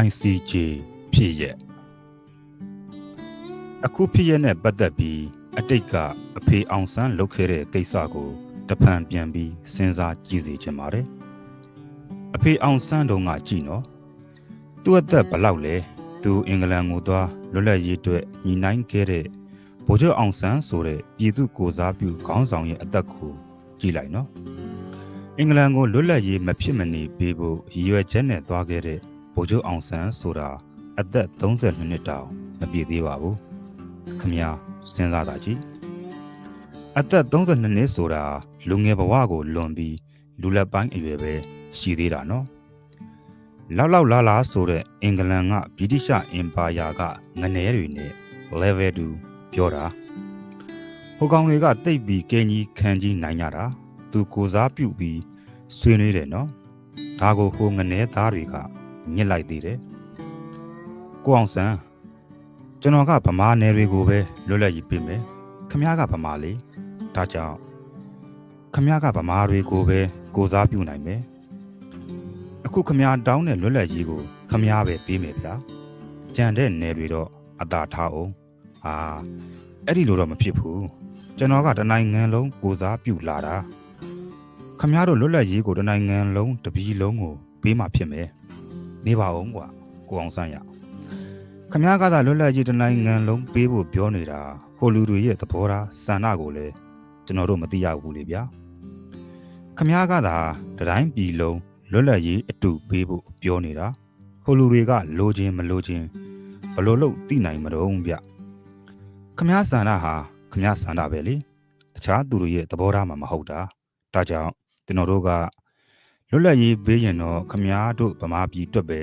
ICJ ဖြစ်ရက်အခုဖြစ်ရက်နဲ့ပတ်သက်ပြီးအတိတ်ကအဖေအောင်ဆန်းလုပ်ခဲ့တဲ့ကိစ္စကိုတဖန်ပြန်ပြီးစဉ်းစားကြည့်စေချင်ပါတယ်အဖေအောင်ဆန်းတုန်းကကြည့်နော်သူ့အသက်ဘယ်လောက်လဲသူအင်္ဂလန်ကိုသွားလွတ်လပ်ရေးအတွက်ညီနိုင်ခဲ့တဲ့ဗိုလ်ချုပ်အောင်ဆန်းဆိုတဲ့ပြည်သူကိုစားပြုခေါင်းဆောင်ရဲ့အသက်ကိုကြည့်လိုက်နော်အင်္ဂလန်ကိုလွတ်လပ်ရေးမဖြစ်မနေပေးဖို့ရည်ရွယ်ချက်နဲ့သွားခဲ့တဲ့ ဗိုလ်ချုပ်အောင်ဆန်းဆိုတာအသက်32နှစ်တောင်မပြည့်သေးပါဘူးခမညာစဉ်းစားတာကြည့်အသက်32နှစ်ဆိုတာလူငယ်ဘဝကိုလွန်ပြီးလူလက်ပိုင်းအရွယ်ပဲရှိသေးတာနော်လောက်လောက်လားလားဆိုတဲ့အင်္ဂလန်ကဗြိတိရှအင်ပါယာကငနေတွေနဲ့ level 2ပြောတာဟိုကောင်တွေကတိတ်ပြီးကင်းကြီးခံကြီးနိုင်ကြတာသူကိုစားပြုတ်ပြီးဆွေးနွေးတယ်နော်ဒါကိုဟိုငနေသားတွေက ညစ်လိုက်သေးတယ်။ကိုအောင်ဆန်းကျွန်တော်ကဗမာနယ်တွေကိုပဲလွတ်လပ်ရေးပေးမယ်။ခမည်းကဗမာလေ။ဒါကြောင့်ခမည်းကဗမာတွေကိုပဲကိုစားပြုနိုင်မယ်။အခုခမည်းတောင်းတဲ့လွတ်လပ်ရေးကိုခမည်းပဲပေးမယ်ဗျာ။ကြံတဲ့နယ်တွေတော့အသာထားအောင်။ဟာအဲ့ဒီလိုတော့မဖြစ်ဘူး။ကျွန်တော်ကတနိုင်ငံလုံးကိုစားပြုလာတာ။ခမည်းတို့လွတ်လပ်ရေးကိုတနိုင်ငံလုံးတပြည်လုံးကိုပေးမှဖြစ်မယ်။ နေပါအောင်ကွာကိုအောင်ဆန်းရခမည်းကသာလွတ်လပ်ရေးတနိုင်ငံလုံးပေးဖို့ပြောနေတာဟိုလူတွေရဲ့သဘောထားစန္ဒကိုလည်းကျွန်တော်တို့မသိရဘူးလေဗျာခမည်းကသာတတိုင်းပြည်လုံးလွတ်လပ်ရေးအတူပေးဖို့ပြောနေတာဟိုလူတွေကလိုချင်မလိုချင်ဘလို့လို့သိနိုင်မတော့ဗျခမည်းစန္ဒဟာခမည်းစန္ဒပဲလေတခြားသူတို့ရဲ့သဘောထားမှမဟုတ်တာဒါကြောင့်ကျွန်တော်တို့က လွတ်လပ်ရေးပေးရင်တော့ခမားတို့ဗမာပြည်တွက်ပဲ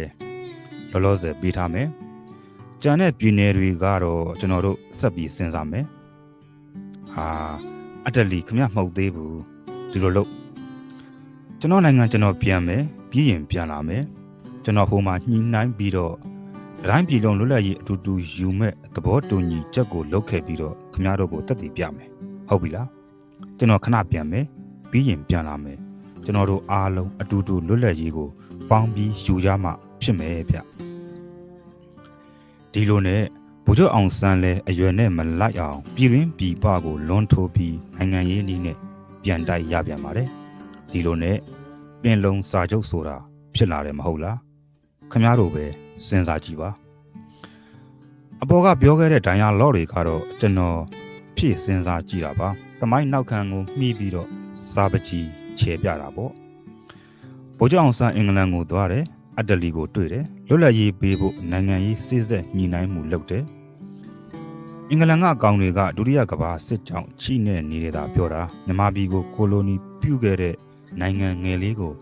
လောလောဆယ်ပေးထားမယ်။ကြံတဲ့ပြည်နယ်တွေကတော့ကျွန်တော်တို့ဆက်ပြီးစဉ်းစားမယ်။ဟာအတလီခမမှုတ်သေးဘူးဒီလိုလို့ကျွန်တော်နိုင်ငံကျွန်တော်ပြန်မယ်ပြီးရင်ပြန်လာမယ်ကျွန်တော်ဟိုမှာညှိနှိုင်းပြီးတော့အတိုင်းပြည်လုံးလွတ်လပ်ရေးအတူတူယူမဲ့သဘောတူညီချက်ကိုလုပ်ခဲ့ပြီးတော့ခမရတို့ကိုတက်တည်ပြမယ်ဟုတ်ပြီလားကျွန်တော်ခဏပြန်မယ်ပြီးရင်ပြန်လာမယ် ကျွန်တော်တို့အားလုံးအတူတူလွတ်လပ်ရေးကို ပေါင်းပြီးယူကြမှဖြစ်မယ်ဗျဒီလိုနဲ့ဗိုလ်ချုပ်အောင်ဆန်းလဲအရွယ်နဲ့မလိုက်အောင်ပြည်ရင်းပြည်ပကိုလွန်ထိုးပြီးနိုင်ငံရေးနည်းနဲ့ပြန်တိုက်ရပြန်ပါတယ်ဒီလိုနဲ့ပင်လုံစာချုပ်ဆိုတာဖြစ်လာတယ်မဟုတ်လားခမားတို့ပဲစဉ်းစားကြည့်ပါအပေါ်ကပြောခဲ့တဲ့ဒိုင်ယာလော့တွေကတော့ကျွန်တော်ဖြည့်စဉ်းစားကြည့်တာပါတမိုင်းနောက်ခံကိုမှီးပြီးတော့စာပကြီး ခြေပြတာပေါ့ဗိုလ်ချုပ်အောင်ဆန်းအင်္ဂလန်ကိုသွားတယ်အတ္တလီကိုတွေ့တယ်လွတ်လပ်ရေးပေးဖို့နိုင်ငံရေးစစ်ဆက်ညှိနှိုင်းမှုလုပ်တယ်အင်္ဂလန်ကအကောင်တွေကဒုတိယကမ္ဘာစစ်ကြောင့်ချိနဲ့နေတာပြောတာမြန်မာပြည်ကိုကိုလိုနီပြုခဲ့တဲ့နိုင်ငံငယ်လေးကို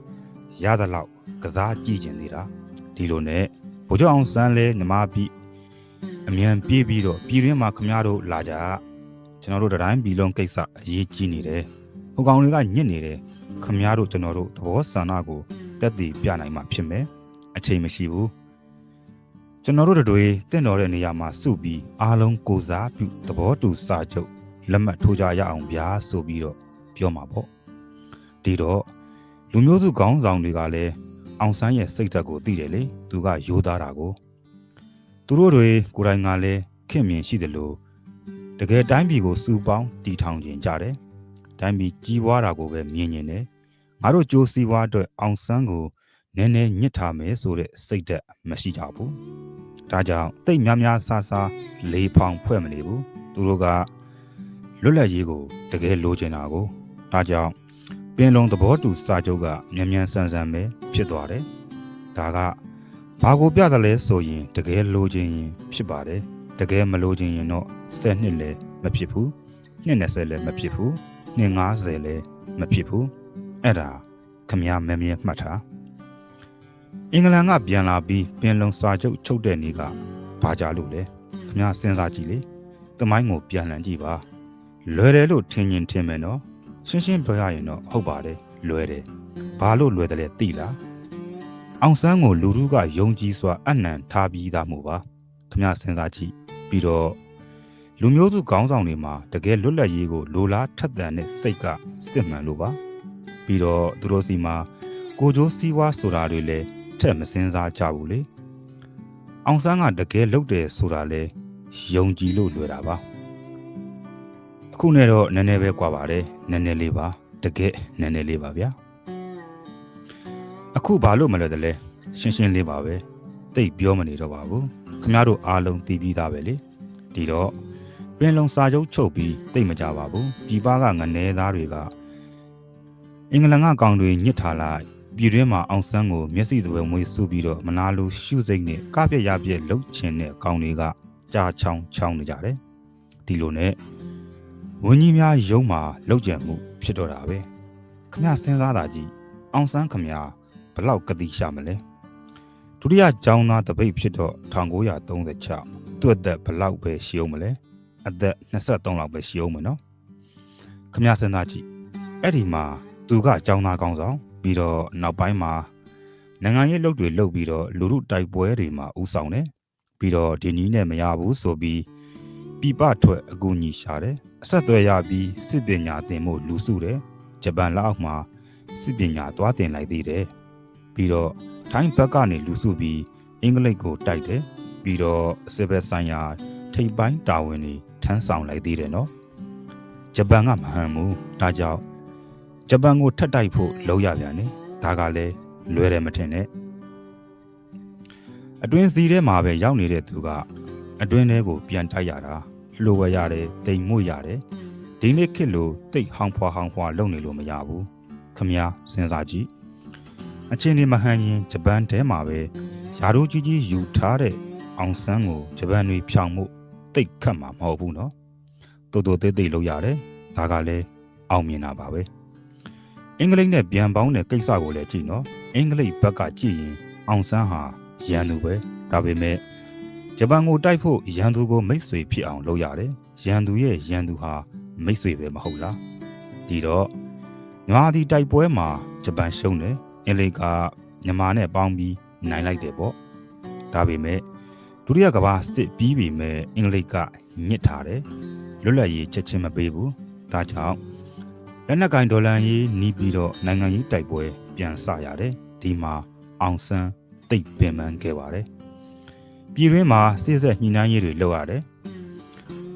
ရသလောက်ကစားကြည့်ကျင်နေတာဒီလိုနဲ့ဗိုလ်ချုပ်အောင်ဆန်းလဲမြန်မာပြည်အမြန်ပြေးပြီးတော့ပြည်ရင်းမှာခမားတို့လာကြကျွန်တော်တို့တတိုင်းပြည်လုံးကိစ္စအရေးကြီးနေတယ်ဟိုကောင်တွေကညစ်နေတယ် ခမားတို့ကျွန်တော်တို့သဘောဆန္ဒကိုတက်တည်ပြနိုင်မှာဖြစ်မယ်အချိန်မရှိဘူးကျွန်တော်တို့တွေတင့်တော်တဲ့နေရာမှာစုပြီးအားလုံးကိုစားပြုသဘောတူစာချုပ်လက်မှတ်ထိုးကြရအောင်ဗျာဆိုပြီးတော့ပြောမှာပေါ့ဒီတော့လူမျိုးစုခေါင်းဆောင်တွေကလည်းအောင်ဆန်းရဲ့စိတ်ဓာတ်ကိုသိတယ်လေသူကယိုးသားတာကိုသူတို့တွေကိုယ်တိုင်ကလည်းခင်မြင်ရှိတယ်လို့တကယ်တိုင်းပြည်ကိုစူပေါင်းတီထောင်ကျင်ကြတယ် တိုင်းပြည်ကြီးပွားတာကိုပဲမြင်မြင်တယ်ငါတို့ကြိုးစည်းပွားအတွက်အောင်ဆန်းကိုနည်းနည်းညစ်ထားမယ်ဆိုတဲ့စိတ်ဓာတ်မရှိကြဘူးဒါကြောင့်တိတ်များများဆာဆာလေးဖောင်ဖွဲ့မနေဘူးသူတို့ကလွတ်လပ်ရေးကိုတကယ်လိုချင်တာကိုဒါကြောင့်ပင်လုံသဘောတူစာချုပ်ကမြန်မြန်ဆန်ဆန်ပဲဖြစ်သွားတယ်ဒါကဘာကိုပြတယ်လဲဆိုရင်တကယ်လိုချင်ရင်ဖြစ်ပါတယ်တကယ်မလိုချင်ရင်တော့10နှစ်လည်းမဖြစ်ဘူးနှစ်20လည်းမဖြစ်ဘူး နှစ်90လည်းမဖြစ်ဘူးအဲ့ဒါခမရမမြဲမှတ်ထားအင်္ဂလန်ကပြန်လာပြီးပင်လုံစာချုပ်ချုပ်တဲ့နေ့ကဘာကြလို့လဲခမရစဉ်းစားကြည့်လေတမိုင်းကိုပြန်လှန်ကြည့်ပါလွယ်တယ်လို့ထင်ရင်ထင်မယ်နော်ရှင်းရှင်းပြောရရင်တော့ဟုတ်ပါတယ်လွယ်တယ်ဘာလို့လွယ်တယ်လဲသိလားအောင်ဆန်းကိုလူတို့ကယုံကြည်စွာအနံထားပြီးသားမှုပါခမရစဉ်းစားကြည့်ပြီးတော့ လူမျိုးစုခေါင်းဆောင်တွေမှာတကယ်လွတ်လပ်ရေးကိုလိုလားထက်သန်တဲ့စိတ်ကစစ်မှန်လို့ပါပြီးတော့သူတို့စီမှာကိုကျိုးစည်းဝါးဆိုတာတွေလည်းထက်မစင်စားကြဘူးလေအောင်ဆန်းကတကယ်လုပ်တယ်ဆိုတာလဲယုံကြည်လို့လွယ်တာပါအခုနဲ့တော့နည်းနည်းပဲကွာပါတယ်နည်းနည်းလေးပါတကယ်နည်းနည်းလေးပါဗျာအခုဘာလို့မလဲတလဲရှင်းရှင်းလေးပါပဲတိတ်ပြောမနေတော့ပါဘူးခင်ဗျားတို့အားလုံးသိပြီးသားပဲလေဒီတော့ ပင်လုံစာချုပ်ချုပ်ပြီးတိတ်မကြပါဘူးပြည်ပကငနေသားတွေကအင်္ဂလန်ကကောင်တွေညစ်ထားလိုက်ပြည်တွင်းမှာအောင်ဆန်းကိုမျက်စိသွယ်မွေးစုပြီးတော့မနာလိုရှုစိတ်နဲ့ကပြက်ရပြက်လှုပ်ချင်တဲ့ကောင်တွေကကြာချောင်းချောင်းနေကြတယ်ဒီလိုနဲ့ဝင်းကြီးများယုံမှာလှုပ်ကြံမှုဖြစ်တော့တာပဲခမစဉ်းစားတာကြီးအောင်ဆန်းခမဘလောက်ကတိရှာမလဲဒုတိယကျောင်းသားတပိတ်ဖြစ်တော့1936သူ့အသက်ဘလောက်ပဲရှိအောင်မလဲ အသက်23လောက်ပဲရှိအောင်မနော်ခမစဉ်းစားကြည့်အဲ့ဒီမှာသူကကျောင်းသားကောင်းဆောင်ပြီးတော့နောက်ပိုင်းမှာနိုင်ငံရေးလုပ်တွေလုပ်ပြီးတော့လူမှုတိုက်ပွဲတွေမှာဥဆောင်တယ်ပြီးတော့ဒီနည်းနဲ့မရဘူးဆိုပြီးပြပထွက်အကူအညီရှာတယ်အဆက်အသွယ်ရပြီးစစ်ပညာသင်ဖို့လူစုတယ်ဂျပန်လက်အောက်မှာစစ်ပညာသွားတင်လိုက်သေးတယ်ပြီးတော့ထိုင်းဘက်ကနေလူစုပြီးအင်္ဂလိပ်ကိုတိုက်တယ်ပြီးတော့စစ်ဘက်ဆိုင်ရာထိပ်ပိုင်းတာဝန်တွေ ထမ်းဆောင်လိုက်သေးတယ်နော်ဂျပန်ကမဟန်ဘူးဒါကြောင့်ဂျပန်ကိုထပ်တိုက်ဖို့လုပ်ရပြန်တယ်ဒါကလည်းလွယ်တယ်မထင်နဲ့အတွင်းစီထဲမှာပဲရောက်နေတဲ့သူကအတွင်းထဲကိုပြန်တိုက်ရတာလှိုဝဲရတယ်တိမ်မွေ့ရတယ်ဒီနေ့ခေတ်လိုတိတ်ဟောင်းဖွာဟောင်းဖွာလုပ်နေလို့မရဘူးခမည်းစဉ်းစားကြည့်အချင်းဒီမဟန်ရင်ဂျပန်ထဲမှာပဲယာတို့ကြီးကြီးယူထားတဲ့အောင်ဆန်းကိုဂျပန်တွေဖြောင်မှု တိတ်ခတ်မှာမဟုတ်ဘူးနော်တိုးတိုးသေးသေးလုပ်ရတယ်ဒါကလည်းအောင်မြင်တာပါပဲအင်္ဂလိပ်နဲ့ပြန်ပေါင်းတဲ့ကိစ္စကိုလည်းကြည့်နော်အင်္ဂလိပ်ဘက်ကကြည့်ရင်အောင်ဆန်းဟာရန်သူပဲဒါပေမဲ့ဂျပန်ကိုတိုက်ဖို့ရန်သူကိုမိတ်ဆွေဖြစ်အောင်လုပ်ရတယ်ရန်သူရဲ့ရန်သူဟာမိတ်ဆွေပဲမဟုတ်လားဒီတော့ညီမဒီတိုက်ပွဲမှာဂျပန်ရှုံးတယ်အင်္ဂလိပ်ကမြန်မာနဲ့ပေါင်းပြီးနိုင်လိုက်တယ်ပေါ့ဒါပေမဲ့ ဒုတိယကမ္ဘာစစ်ပြီးပြီမဲ့အင်္ဂလိပ်ကညစ်ထားတယ်လွတ်လပ်ရေးချက်ချင်းမပေးဘူးဒါကြောင့်လက်နက်ကင်ဒေါ်လာရေးနီးပြီးတော့နိုင်ငံရေးတိုက်ပွဲပြန်ဆရတယ်ဒီမှာအောင်ဆန်းတိတ်ပင်ပန်းခဲ့ပါတယ်ပြည်တွင်းမှာစစ်ဆက်ညှိနှိုင်းရေးတွေလုပ်ရတယ်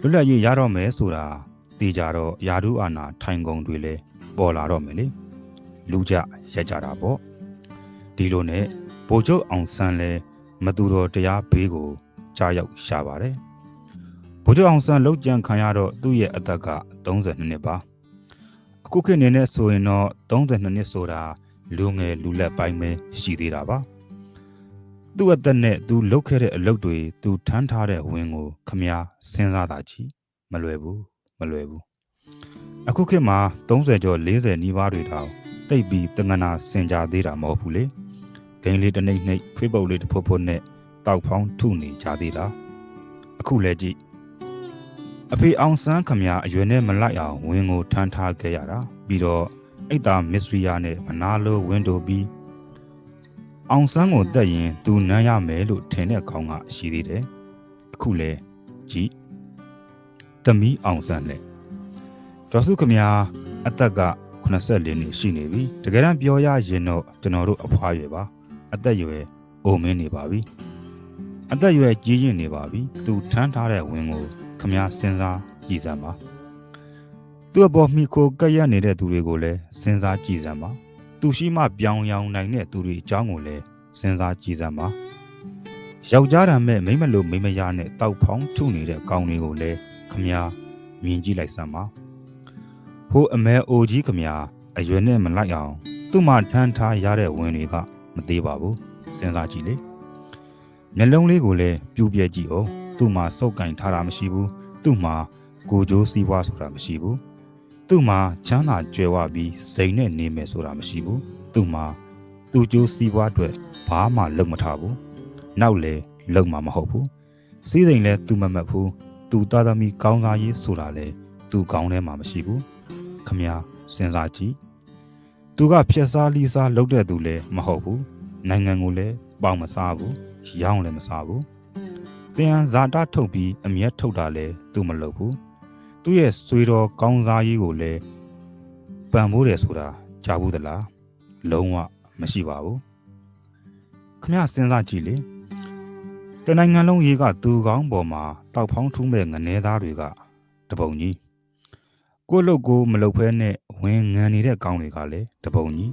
လွတ်လပ်ရေးရတော့မယ်ဆိုတာတေကြတော့ယာဒူးအာနာထိုင်ကုန်တွေလည်းပေါ်လာတော့မယ်လေလူကြရက်ကြတာပေါ့ဒီလိုနဲ့ဗိုလ်ချုပ်အောင်ဆန်းလဲ မသူတော်တရားဘေးကိုကြားရောက်ရှာပါတယ်ဗိုလ်ချုပ်အောင်ဆန်းလောက်ကြံခံရတော့သူ့ရဲ့အသက်က32နှစ်ပါအခုခေတ်နေနဲ့ဆိုရင်တော့32နှစ်ဆိုတာလူငယ်လူလက်ပိုင်းပဲရှိသေးတာပါသူ့အသက်နဲ့သူလုပ်ခဲ့တဲ့အလုပ်တွေသူထမ်းထားတဲ့ဝင်းကိုခမည်းစဉ်းစားတာကြီးမလွယ်ဘူးမလွယ်ဘူးအခုခေတ်မှာ30ကျော်40နီးပါးတွေတောင်တိတ်ပြီးတငနာစင်ကြသေးတာမဟုတ်ဘူးလေ ဂိမ်းလေးတစ်နှိမ့်နှိမ့်ဖေးပုတ်လေးတစ်ဖုတ်ဖုတ်နဲ့တောက်ဖောင်းထုနေကြသေးတာအခုလဲကြည့်အဖေအောင်ဆန်းခမအရွယ်နဲ့မလိုက်အောင်ဝင်းကိုထမ်းထားခဲ့ရတာပြီးတော့အိတ်သားမစ္စရီယာနဲ့မနာလိုဝင်းတို့ပြီးအောင်ဆန်းကိုတက်ရင်သူနမ်းရမယ်လို့ထင်တဲ့ကောင်ကရှိသေးတယ်အခုလဲကြည့်သမီးအောင်ဆန်းနဲ့ဒေါ်စုခမအသက်က84နှစ်ရှိနေပြီတကယ်တမ်းပြောရရင်တော့ကျွန်တော်တို့အဖွားရွယ်ပါ အသက်ရွယ်အိုမင်းနေပါပြီအသက်ရွယ်ကြီးရင်နေပါပြီသူထမ်းထားတဲ့ဝင်းကိုခမည်းစဉ်းစားကြည့်စမ်းပါသူ့အပေါ်မိခိုကက်ရနေတဲ့သူတွေကိုလည်းစဉ်းစားကြည့်စမ်းပါသူရှိမှပြောင်းရောင်နိုင်တဲ့သူတွေအကြောင်းကိုလည်းစဉ်းစားကြည့်စမ်းပါယောက်ျားတံမဲ့မိမလို့မိမရနဲ့တောက်ဖောင်းထုနေတဲ့ကောင်တွေကိုလည်းခမည်းမြင်ကြည့်လိုက်စမ်းပါဟိုအမဲအိုကြီးခမည်းအရွယ်နဲ့မလိုက်အောင် သူ့မှာထမ်းထားရတဲ့ဝင်တွေက မသေးပါဘူးစဉ်းစားကြည့်လေမျက်လုံးလေးကိုလည်းပြူပြဲကြည့်အောင်သူ့မှာစုပ်ကင်ထားတာမရှိဘူးသူ့မှာကိုကြိုးစည်းဝါးဆိုတာမရှိဘူးသူ့မှာချမ်းသာကြွယ်ဝပြီးစိန်နဲ့နေမယ်ဆိုတာမရှိဘူးသူ့မှာသူ့ကြိုးစည်းဝါးအတွက်ဘာမှလုံမထားဘူးနောက်လေလုံမှာမဟုတ်ဘူးစီးစိမ်လည်းသူမမတ်ဘူးသူသားသမီးကောင်းစားရေးဆိုတာလေသူကောင်းထဲမှာမရှိဘူးခမည်းစဉ်းစားကြည့် သူကဖြက်စားလီစားလုပ်တဲ့သူလည်းမဟုတ်ဘူးနိုင်ငံကိုလည်းပေါင်မစားဘူးရောင်းလည်းမစားဘူးတင်ဟန်ဇာတာထုတ်ပြီးအမျက်ထုတ်တာလည်းသူမလုပ်ဘူးသူ့ရဲ့ဆွေတော်ကောင်းစားရေးကိုလည်းပံမိုးတယ်ဆိုတာကြားဘူးသလားလုံးဝမရှိပါဘူးခမစဉ်းစားကြည့်လေတနိုင်ငံလုံးရေကသူကောင်းပေါ်မှာတောက်ဖောင်းထူးမဲ့ငနေသားတွေကတပုံကြီး ကိုယ့်လုတ်ကိုမလုတ်ဖဲနဲ့ဝင်ငံနေတဲ့ကောင်းတွေကလည်းတပုံကြီး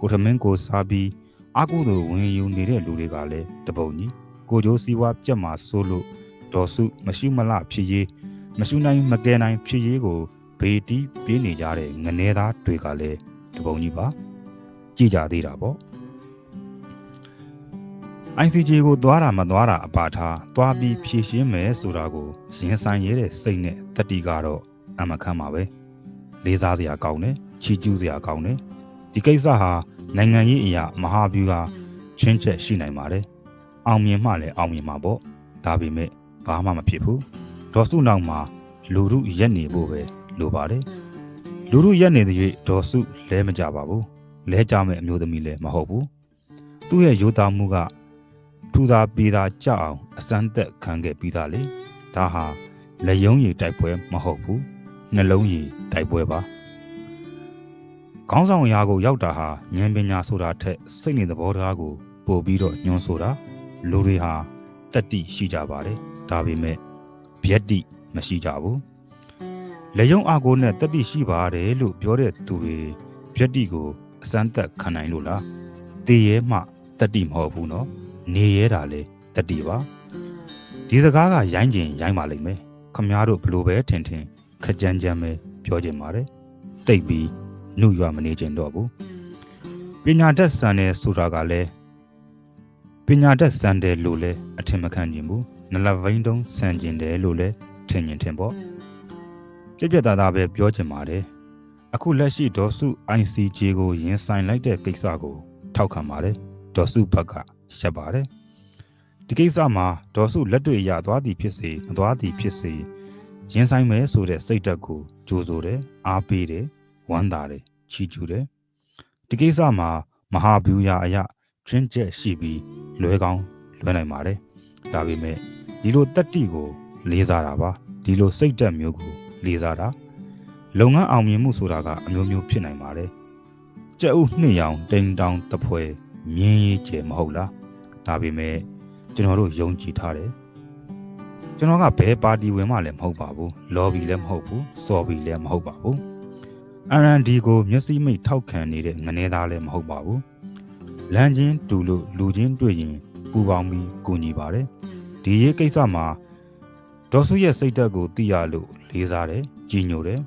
ကိုထမင်းကိုစားပြီးအာကုသို့ဝင်ယူနေတဲ့လူတွေကလည်းတပုံကြီးကိုကြိုးစီဝါပြက်မှာစိုးလို့ဒေါ်စုမရှိမလဖြစ်ရေးမရှိနိုင်မကဲနိုင်ဖြစ်ရေးကိုဘေတီးပြေးနေကြတဲ့ငနေသားတွေကလည်းတပုံကြီးပါကြည်ကြသေးတာပေါ့ ICJ ကိုသွားတာမသွားတာအပါထားသွားပြီးဖြည့်ရှင်းမယ်ဆိုတာကိုရင်ဆိုင်ရတဲ့စိတ်နဲ့တတိကတော့အမခံပါပဲ လေးစားစရာကောင်းတယ်ချီးကျူးစရာကောင်းတယ်ဒီကိစ္စဟာနိုင်ငံရေးအရာမဟာဗျူဟာချင်းချက်ရှိနိုင်ပါတယ်အောင်မြင်မှလည်းအောင်မြင်မှာပေါ့ဒါပေမဲ့ဘာမှမဖြစ်ဘူးဒေါ်စုနောက်မှာလူရုရက်နေဖို့ပဲလိုပါတယ်လူရုရက်နေတဲ့၍ဒေါ်စုလဲမကြပါဘူးလဲကြမဲ့အမျိုးသမီးလည်းမဟုတ်ဘူးသူ့ရဲ့ရိုးသားမှုကထူသာပေသာကြအောင်အစမ်းသက်ခံခဲ့ပြီးသားလေဒါဟာလက်ယုံရည်တိုက်ပွဲမဟုတ်ဘူး နှလုံးရည်တိုက်ပွဲပါခေါင်းဆောင်ရာကိုရောက်တာဟာဉာဏ်ပညာဆိုတာထက်စိတ်နေသဘောထားကိုပို့ပြီးတော့ညွှန်းဆိုတာလူတွေဟာတတ္တိရှိကြပါတယ်ဒါပေမဲ့ဗျက်တိမရှိကြဘူးလက်ယုံအာကိုနဲ့တတ္တိရှိပါတယ်လို့ပြောတဲ့သူတွေဗျက်တိကိုအစမ်းသက်ခံနိုင်လို့လားတည်ရဲမှတတ္တိမဟုတ်ဘူးနော်နေရဲတာလေတတိပါဒီစကားကရိုင်းကျင်ရိုင်းပါလိမ့်မယ်ခမားတို့ဘလို့ပဲထင်ထင် ခကြမ်းကြမ်းပဲပြောချင်ပါတယ်တိတ်ပြီးနှုတ်ရွမနေချင်တော့ဘူးပညာတတ်စံတယ်ဆိုတာကလည်းပညာတတ်စံတယ်လို့လည်းအထင်မခံကျင်ဘူးနလဗိန်းတုံးစံကျင်တယ်လို့လည်းထင်ရင်ထင်ပေါ့ပြက်ပြက်သားသားပဲပြောချင်ပါတယ်အခုလက်ရှိဒေါ်စု ICJ ကိုရင်ဆိုင်လိုက်တဲ့ကိစ္စကို ထောက်ခံပါတယ်ဒေါ်စုဘက်ကရှက်ပါတယ်ဒီကိစ္စမှာဒေါ်စုလက်တွေ့ရသွားသည်ဖြစ်စေမသွားသည်ဖြစ်စေ ရင်ဆိုင်မယ်ဆိုတဲ့စိတ်ဓာတ်ကိုကြိုးဆိုတယ်အားပေးတယ်ဝမ်းသာတယ်ချီးကျူးတယ်ဒီကိစ္စမှာမဟာဗျူရာအရာချွင်းချက်ရှိပြီးလွဲကောင်းလွဲနိုင်ပါတယ်ဒါပေမဲ့ဒီလိုတက်တိကို လေးစားတာပါဒီလိုစိတ်ဓာတ်မျိုးကိုလေးစားတာလုပ်ငန်းအောင်မြင်မှုဆိုတာကအမျိုးမျိုးဖြစ်နိုင်ပါတယ်ကြက်ဥနှစ်ရောင်တိမ်တောင်တပွဲမြင်းရေးကျဲမဟုတ်လားဒါပေမဲ့ကျွန်တော်တို့ယုံကြည်ထားတယ် ကျွန်တော်ကဘယ်ပါတီဝင်မှလည်းမဟုတ်ပါဘူးလော်ဘီလည်းမဟုတ်ဘူးစော်ဘီလည်းမဟုတ်ပါဘူး R&D ကိုမျက်စိမိတ်ထောက်ခံနေတဲ့ငနေသားလည်းမဟုတ်ပါဘူးလမ်းချင်းတူလို့လူချင်းတွေ့ရင်ပူပေါင်းပြီးကူညီပါတယ်ဒီရေးကိစ္စမှာဒေါ်စုရဲ့စိတ်ဓာတ်ကိုသိရလို့လေးစားတယ်ကြီးညိုတယ်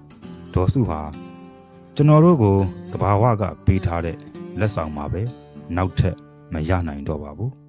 ဒေါ်စုဟာကျွန်တော်တို့ကိုတဘာဝကပေးထားတဲ့လက်ဆောင်ပါပဲနောက်ထပ်မရနိုင်တော့ပါဘူး